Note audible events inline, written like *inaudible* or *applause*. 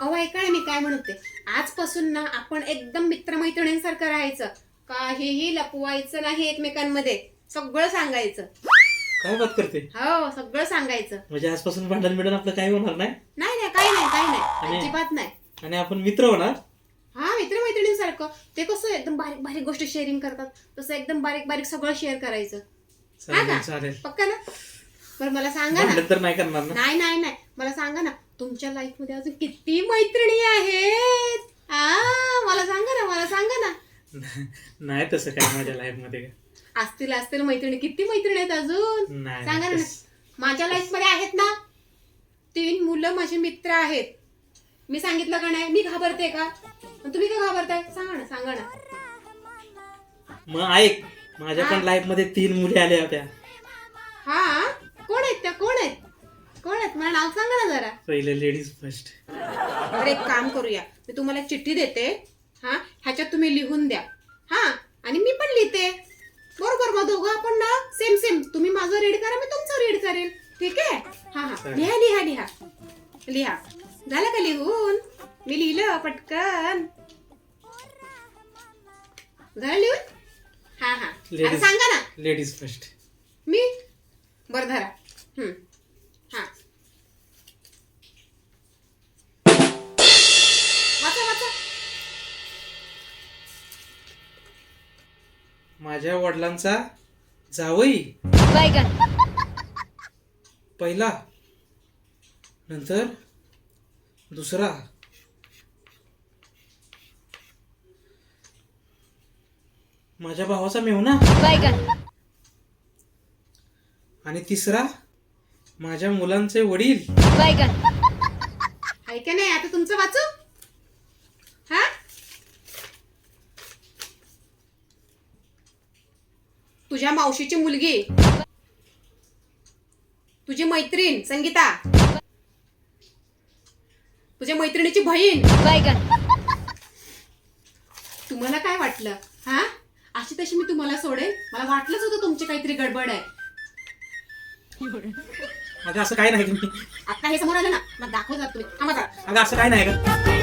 अहो ऐका मी काय म्हणते. आजपासून ना आपण एकदम मित्रमैत्रिणींसारखं राहायचं. काहीही लपवायचं नाही एकमेकांमध्ये. सगळं सांगायचं. काय बात करते? हो सगळं सांगायचं. म्हणजे आजपासून भांडण बिंडण आपलं काही होणार नाही? नाही नाही काही नाही काही नाही. आणि- अजिबात नाही. आणि आपण मित्र होणार? हा मित्रमैत्रिणींसारखं. ते कसं एकदम बारीक बारीक गोष्ट शेअरिंग करतात. तसं एकदम बारीक बारीक सगळं शेअर करायचं. हा चालेल का? चालेल. पक्का ना? बरं मला सांगा ना. भांडण तर नाही करणार ना? नाही नाही नाही. मला सांगा ना. तुमच्या लाईफमध्ये अजून किती मैत्रिणी आहेत? आ मला सांगा ना मला सांगा ना. *laughs* नाही तसं काय माझ्या लाईफमध्ये असतील असतील मैत्रिणी. किती मैत्रिणी आहेत अजून? नाही सांगा ना. तस- माझ्या लाईफमध्ये आहेत ना तीन मुलं माझे मित्र आहेत. मी सांगितलं का नाही? मी घाबरते का? तुम्ही का घाबरताय? सांगा ना सांगा ना. मग ऐक माझ्या पण लाईफमध्ये तीन मुली आल्या होत्या. हा? कोण आहेत? मला नाव सांगा ना जरा. पहिले लेडीज फर्स्ट तर एक काम करूया. मी तुम्हाला चिठ्ठी देते. हा? ह्याच्यात तुम्ही लिहून द्या. हा? आणि मी पण लिहिते. बरोबर मग दोघं आपण ना? सेम सेम तुम्ही माझं रीड करा मी तुमचं रीड करेल ठीक आहे? हा हा. लिहा लिहा लिहा. लिहा. झालं का लिहून? मी लिहिलं पटकन. झालं लिहून? हा हा. आता Ladies. सांगा ना. लेडीज फर्स्ट मी? बर धरा. हम्म. माझ्या वडिलांचा जावई. पहिला. नंतर दुसरा. माझ्या भावाचा मेहुणा. आणि तिसरा माझ्या मुलांचे वडील. आहे का नाही आता तुमचं वाचू हा तुझ्या मावशीची मुलगी. तुझी मैत्रीण संगीता. तुझ्या मैत्रिणीची बहीण. तुम्हाला काय वाटलं? हा? अशी तशी मी तुम्हाला सोडेन? मला वाटलंच होतं तुमची काहीतरी गडबड आहे. अगं असं काय नाही. तुम्ही आता हे समोर आलं ना मग दाखव जात तुम्ही. थांबा जरा. अगं असं काय नाही का